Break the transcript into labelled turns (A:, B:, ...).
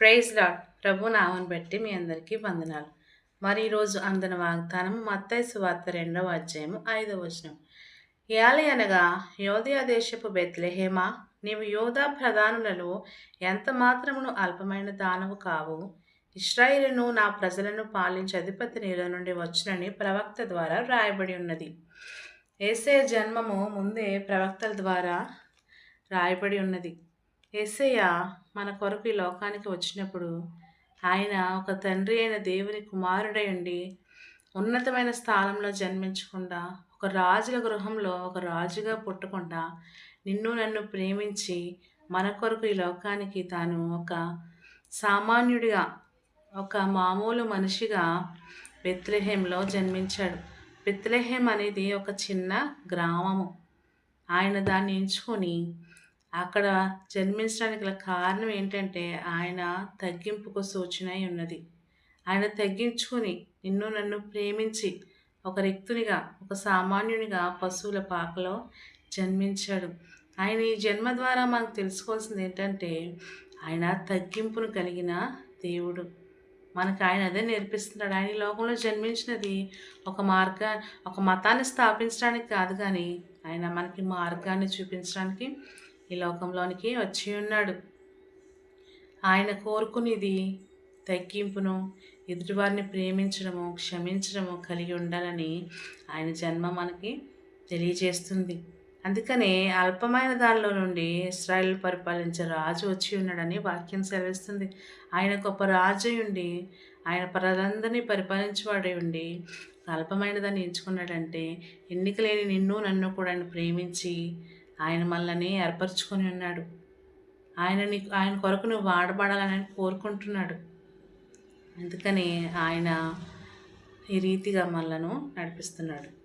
A: Praise lord ప్రభు నామను బట్టి మీ అందరికీ వందనాలు. మరి ఈరోజు అందిన వాగ్దానం మత్తై సువార్త రెండవ అధ్యాయము ఐదవ వచనం. యాలి అనగా యోధయా దేశపు బెత్లెహేమ నీవు యోధా ప్రధానులలో ఎంత మాత్రమును అల్పమైన దానవు కావు? ఇస్రాయిలును నా ప్రజలను పాలించే అధిపతి నీల నుండి వచ్చునని ప్రవక్త ద్వారా రాయబడి ఉన్నది. ఏసే జన్మము ముందే ప్రవక్తల ద్వారా రాయబడి ఉన్నది. ఏసయ్య మన కొరకు ఈ లోకానికి వచ్చినప్పుడు ఆయన ఒక తండ్రి అయిన దేవుని కుమారుడై ఉండి ఉన్నతమైన స్థానంలో జన్మించకుండా ఒక రాజుల గృహంలో ఒక రాజుగా పుట్టకుండా నిన్ను నన్ను ప్రేమించి మన కొరకు ఈ లోకానికి తాను ఒక సామాన్యుడిగా ఒక మామూలు మనిషిగా బెత్లెహేంలో జన్మించాడు. బెత్లెహేం అనేది ఒక చిన్న గ్రామము. ఆయన దాన్ని ఎంచుకొని అక్కడ జన్మించడానికి గల కారణం ఏంటంటే ఆయన తగ్గింపుకు సూచన ఉన్నది. ఆయన తగ్గించుకొని నిన్ను నన్ను ప్రేమించి ఒక రిక్తునిగా ఒక సామాన్యునిగా పశువుల పాకలో జన్మించాడు. ఆయన ఈ జన్మ ద్వారా మనకు తెలుసుకోవాల్సింది ఏంటంటే ఆయన తగ్గింపును కలిగిన దేవుడు. మనకు ఆయన అదే నేర్పిస్తున్నాడు. ఆయన ఈ లోకంలో జన్మించినది ఒక మార్గ ఒక మతాన్ని స్థాపించడానికి కాదు కానీ ఆయన మనకి మార్గాన్ని చూపించడానికి ఈ లోకంలోనికి వచ్చి ఉన్నాడు. ఆయన కోరుకునేది తగ్గింపును ఎదుటివారిని ప్రేమించడము క్షమించడము కలిగి ఉండాలని ఆయన జన్మ మనకి తెలియజేస్తుంది. అందుకనే అల్పమైన దానిలో నుండి ఇస్రాయల్ పరిపాలించే రాజు వచ్చి ఉన్నాడని వాక్యం సెలవిస్తుంది. ఆయన గొప్ప రాజు ఉండి ఆయన ప్రజలందరినీ పరిపాలించేవాడే ఉండి అల్పమైన దాన్ని ఎంచుకున్నాడంటే ఎన్నికలేని నిన్ను నన్ను కూడా ఆయన ప్రేమించి ఆయన మనల్ని ఏర్పరచుకొని ఉన్నాడు. ఆయన నీకు ఆయన కొరకు నువ్వు వాడబడాలని కోరుకుంటున్నాడు. అందుకని ఆయన ఈ రీతిగా మనలను నడిపిస్తున్నాడు.